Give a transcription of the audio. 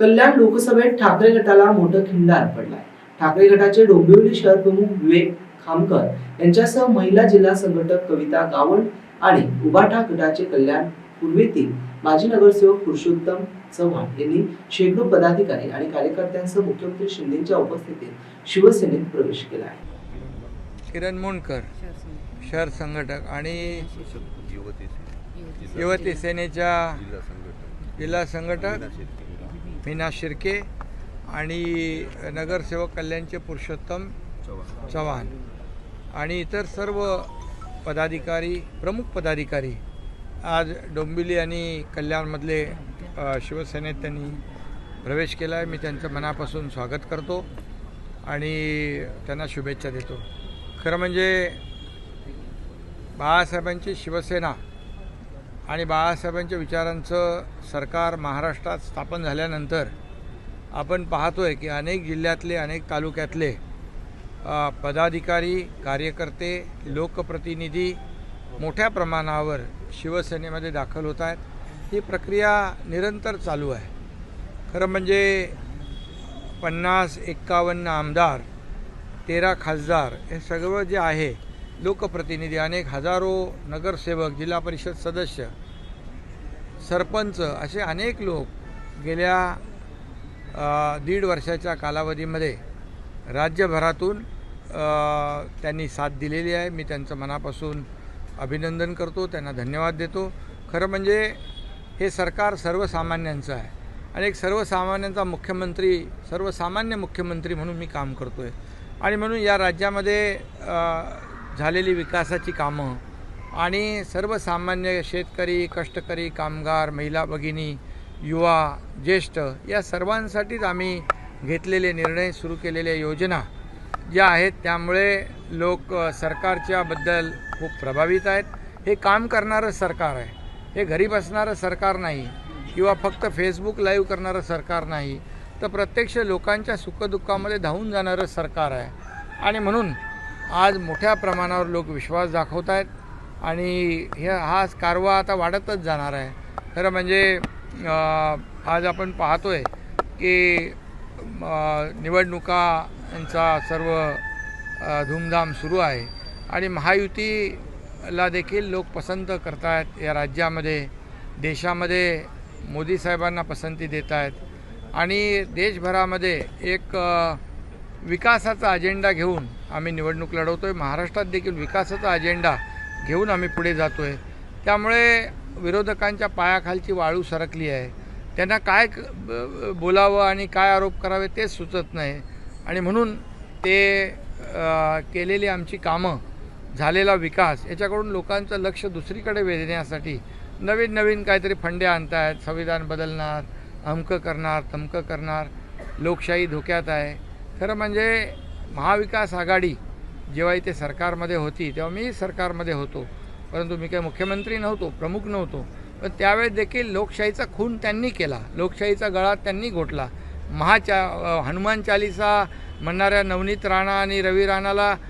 कल्याण लोकसभेत ठाकरे गटाला मोठं खिंडार पडलाय ठाकरे गटाचे डोंबिवली शहर प्रमुख विवेक खामकर यांच्यासह महिला जिल्हा संघटक कविता गावंड आणि उबाठा गटाचे कल्याण पूर्वेतील माजी नगरसेवक पुरुषोत्तम चव्हाण यांनी शेकडो पदाधिकारी आणि कार्यकर्त्यांसह मुख्यमंत्री शिंदेच्या उपस्थितीत शिवसेनेत प्रवेश केला आहे. किरण मोंडकर शहर संघटक. आणि युवती सेनेच्या जिल्हा संघटक. मीना शिर्के आणि नगरसेवक कल्याणचे पुरुषोत्तम चव्हाण. आणि इतर सर्व पदाधिकारी प्रमुख पदाधिकारी आज डोंबिवली आणि कल्याणमधले शिवसेनेत त्यांनी प्रवेश केला आहे मी त्यांचं मनापासून स्वागत करतो आणि त्यांना शुभेच्छा देतो. खरं म्हणजे बाळासाहेबांची शिवसेना आणि बाळासाहेबांच्या विचारांचं सरकार महाराष्ट्रात स्थापन झाल्यानंतर आपण पाहतो आहे की अनेक जिल्ह्यातले अनेक तालुक्यातले पदाधिकारी कार्यकर्ते लोकप्रतिनिधी मोठ्या प्रमाणावर शिवसेनेमध्ये दाखल होत आहेत. ही प्रक्रिया निरंतर चालू आहे. खरं म्हणजे पन्नास एक्कावन्न आमदार तेरा खासदार हे सगळं जे आहे लोकप्रतिनिधी अनेक हजारो नगरसेवक जिल्हा परिषद सदस्य सरपंच असे अनेक लोक गेल्या दीड वर्षाच्या कालावधीमध्ये राज्यभरातून त्यांनी साथ दिलेली आहे. मी त्यांचं मनापासून अभिनंदन करतो. त्यांना धन्यवाद देतो. खरं म्हणजे हे सरकार सर्वसामान्यांचं आहे आणि एक सर्वसामान्यांचा मुख्यमंत्री सर्वसामान्य मुख्यमंत्री म्हणून मी काम करतो आहे आणि म्हणून या राज्यामध्ये झालेली विकासाची कामं आणि सर्वसामान्य शेतकरी कष्टकरी कामगार महिला भगिनी युवा ज्येष्ठ या सर्वांसाठीच आम्ही घेतलेले निर्णय सुरू केलेल्या योजना ज्या आहेत त्यामुळे लोक सरकारच्याबद्दल खूप प्रभावित आहेत. हे काम करणारं सरकार आहे. हे घरी बसणारं सरकार नाही किंवा फक्त फेसबुक लाईव्ह करणारं सरकार नाही तर प्रत्यक्ष लोकांच्या सुखदुःखामध्ये धावून जाणारं सरकार आहे. आणि म्हणून आज मोठ्या प्रमाणावर लोक विश्वास दाखवत आहेत आणि हे हा कारवा आता वाढतच जाणार आहे. खरं म्हणजे आज आपण पाहतोय की निवडणुकांचा सर्व धूमधाम सुरू आहे. आणि महायुतीला देखील लोक पसंत करत आहेत या राज्यामध्ये. देशामध्ये मोदी साहेबांना पसंती देत आहेत आणि देशभरामध्ये एक विकासाचा अजेंडा घेऊन आम्ही निवडणूक लढवतो आहे महाराष्ट्रात देखील विकासाचा अजेंडा घेऊन आम्ही पुढे जातो आहे त्यामुळे विरोधकांच्या पायाखालची वाळू सरकली आहे. त्यांना काय बोलावं आणि काय आरोप करावे तेच सुचत नाही. आणि म्हणून ते केलेली आमची कामं झालेला विकास याच्याकडून लोकांचं लक्ष दुसरीकडे वेधण्यासाठी नवीन नवीन काहीतरी फंडे आणतायत. संविधान बदलणार अमकं करणार तमकं करणार. लोकशाही धोक्यात आहे. खरं म्हणजे महाविकास आघाडी जेव्हा इथे सरकारमध्ये होती तेव्हा मी सरकारमध्ये होतो. परंतु मी काही मुख्यमंत्री नव्हतो प्रमुख नव्हतो. पण त्यावेळेस देखील लोकशाहीचा खून त्यांनी केला. लोकशाहीचा गळा त्यांनी घोटला. महाचा हनुमान चालिसा म्हणणाऱ्या नवनीत राणा आणि रवी राणाला